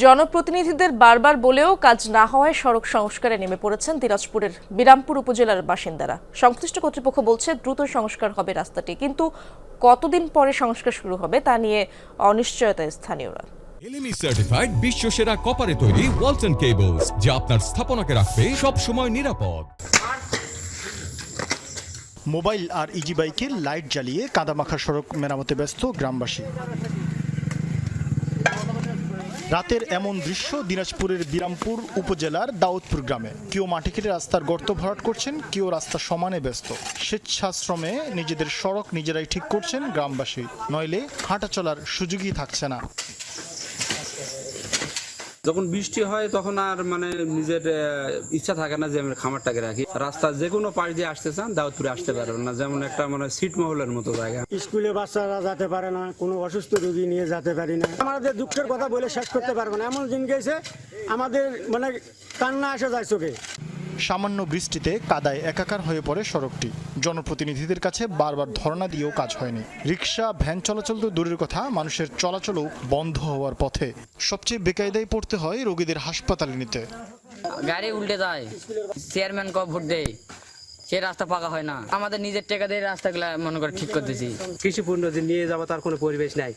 জনপ্রতিনিধিদের বারবার বলেও কাজ না হওয়ায় সড়ক সংস্কারে নেমে পড়েছেন দিনাজপুরের বিরামপুর উপজেলার বাসিন্দারা। সংশ্লিষ্ট কর্তৃপক্ষ বলছে দ্রুত সংস্কার হবে রাস্তাটি কিন্তু কতদিন পরে সংস্কার শুরু হবে তা নিয়ে অনিশ্চয়তায় স্থানীয়রা। এলএমই সার্টিফাইড বিশ্ব সেরা কপারে তৈরি ওয়ালটন কেবলস যা আপনার স্থাপনাকে রাখবে সব সময় নিরাপদ। মোবাইল আর ইজি বাইকে লাইট জ্বালিয়ে কাদামাখা সড়ক মেরামতে ব্যস্ত গ্রামবাসী। রাতের এমন দৃশ্য দিনাজপুরের বিরামপুর উপজেলার দাউদপুর গ্রামে। কেউ মাটি কেটে রাস্তার গর্ত ভরাট করছেন, কেউ রাস্তা সমানে ব্যস্ত। স্বেচ্ছাশ্রমে নিজেদের সড়ক নিজেরাই ঠিক করছেন গ্রামবাসী। নইলে হাঁটা চলার সুযোগই থাকছে না। যখন বৃষ্টি হয়, তখন আর মানে নিজের ইচ্ছা থাকে না যে আমি খামারটাকে রাখি। রাস্তা যে কোনো পাশ দিয়ে আসতে চান দাউদপুরে আসতে পারবেন না। যেমন একটা মানে সিট মহলের মতো জায়গা। স্কুলে বাচ্চারা যেতে পারে না, কোনো অসুস্থ রোগী নিয়ে যেতে পারি না। আমাদের দুঃখের কথা বলে শেষ করতে পারব না। এমন দিন গেছে, আমাদের মানে কান্না আসে যায় চোখে। সামান্য বৃষ্টিতে কাদায় একাকার হয়ে পড়ে সড়কটি। জনপ্রতিনিধিদের কাছে বারবার ধর্ণা দিয়েও কাজ হয়নি। রিক্সা ভ্যান চলাচল তো দূরের কথা মানুষের চলাচলও বন্ধ হওয়ার পথে। সবচেয়ে বেকায়দায় পড়তে হয় রোগীদের হাসপাতালে নিতে। গাড়ি উল্টে যায় চেয়ারম্যান ক ভোট দেয় সে রাস্তা পাকা হয় না। আমাদের নিজের টাকা দিয়ে রাস্তাগুলো মনে করে ঠিক করতেছি। কৃষি পণ্য যে নিয়ে যাব তার কোনো পরিবেশ নাই।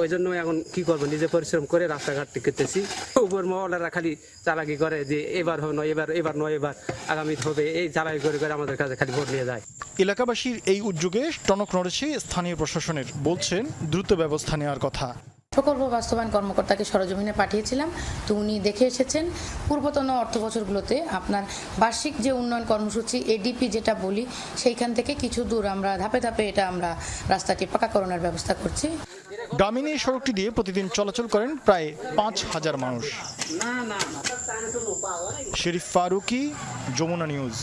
ওই জন্য এখন কি করব? নিজে পরিশ্রম করে রাস্তাঘাট ঠিক করতেছি উপর মহলারা খালি চালাকি করে যে এবার হয় নয় এবার এবার নয় এবার আগামী হবে। এই চালাকি করে করে আমাদের কাছে খালি ভোট নিয়ে যায়। এলাকাবাসীর এই উদ্যোগে টনক নড়েছে স্থানীয় প্রশাসনের বলছেন দ্রুত ব্যবস্থা নেওয়ার কথা। প্রকল্প বাস্তবায়ন কর্মকর্তাকে সরজমিনে পাঠিয়েছিলাম। তো উনি দেখে এসেছেন পূর্বতন অর্থ বছরগুলোতে আপনার বার্ষিক যে উন্নয়ন কর্মসূচি এডিপি যেটা বলি সেইখান থেকে কিছু দূর আমরা ধাপে ধাপে এটা আমরা রাস্তাটি পাকাকরণের ব্যবস্থা করছি। গ্রামীণ এই সড়কটি দিয়ে প্রতিদিন চলাচল করেন প্রায় পাঁচ হাজার মানুষ। শরীফ ফারুকি যমুনা নিউজ।